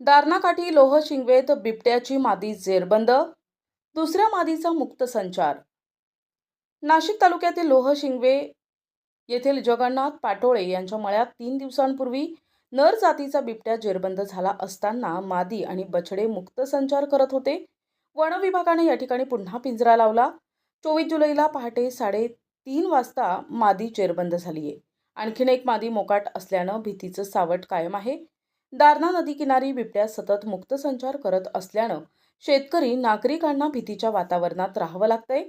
दारणाकाठी लोह शिंगवेत बिबट्याची मादी जेरबंद दुसऱ्या मादीचा मुक्त संचार. नाशिक तालुक्यातील लोह शिंगवे येथील जगन्नाथ पाटोळे यांच्या मळ्यात तीन दिवसांपूर्वी नर जातीचा बिबट्या जेरबंद झाला असताना मादी आणि बछडे मुक्त संचार करत होते. वन विभागाने या ठिकाणी पुन्हा पिंजरा लावला. चोवीस जुलैला पहाटे साडेतीन वाजता मादी जेरबंद झाली आहे आणखीन एक मादी मोकाट असल्यानं भीतीचं सावट कायम आहे. दारणा नदीकिनारी बिबट्या सतत मुक्त संचार करत असल्यानं शेतकरी नागरिकांना भीतीच्या वातावरणात राहावं लागतंय.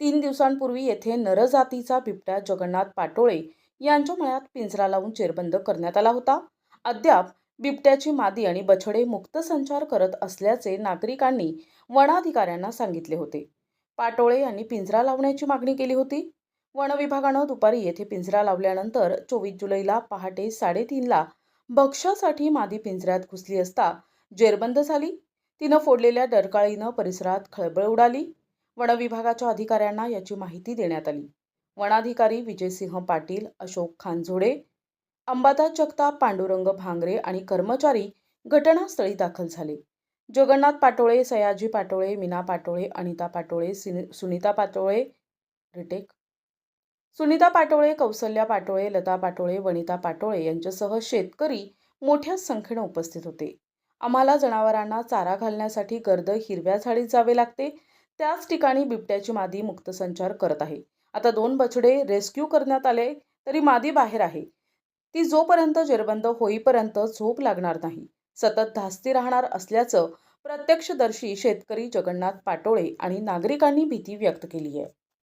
तीन दिवसांपूर्वी येथे नरजातीचा बिबट्या जगन्नाथ पाटोळे यांच्या मळ्यात पिंजरा लावून चेरबंद करण्यात आला होता. अद्याप बिबट्याची मादी आणि बछडे मुक्त संचार करत असल्याचे नागरिकांनी वनाधिकाऱ्यांना सांगितले होते. पाटोळे यांनी पिंजरा लावण्याची मागणी केली होती. वनविभागानं दुपारी येथे पिंजरा लावल्यानंतर चोवीस जुलैला पहाटे साडेतीनला भक्ष्यासाठी मादी पिंजऱ्यात घुसली असता जेरबंद झाली. तिनं फोडलेल्या डरकाळीनं परिसरात खळबळ उडाली. वनविभागाच्या अधिकाऱ्यांना याची माहिती देण्यात आली. वनाधिकारी विजयसिंह पाटील अशोक खानझोडे अंबादास जगताप पांडुरंग भांगरे आणि कर्मचारी घटनास्थळी दाखल झाले. जगन्नाथ पाटोळे सयाजी पाटोळे मीना पाटोळे अनिता पाटोळे सुनीता पाटोळे रिटेक सुनीता पाटोळे कौसल्या पाटोळे लता पाटोळे वनिता पाटोळे यांच्यासह शेतकरी मोठ्या संख्येनं उपस्थित होते. आम्हाला जनावरांना चारा घालण्यासाठी गर्द हिरव्या झाडीत जावे लागते. त्याच ठिकाणी बिबट्याची मादी मुक्त संचार करत आहे. आता दोन बछडे रेस्क्यू करण्यात आले तरी मादी बाहेर आहे. ती जोपर्यंत जेरबंद होईपर्यंत झोप लागणार नाही. सतत धास्ती राहणार असल्याचं प्रत्यक्षदर्शी शेतकरी जगन्नाथ पाटोळे आणि नागरिकांनी भीती व्यक्त केली आहे.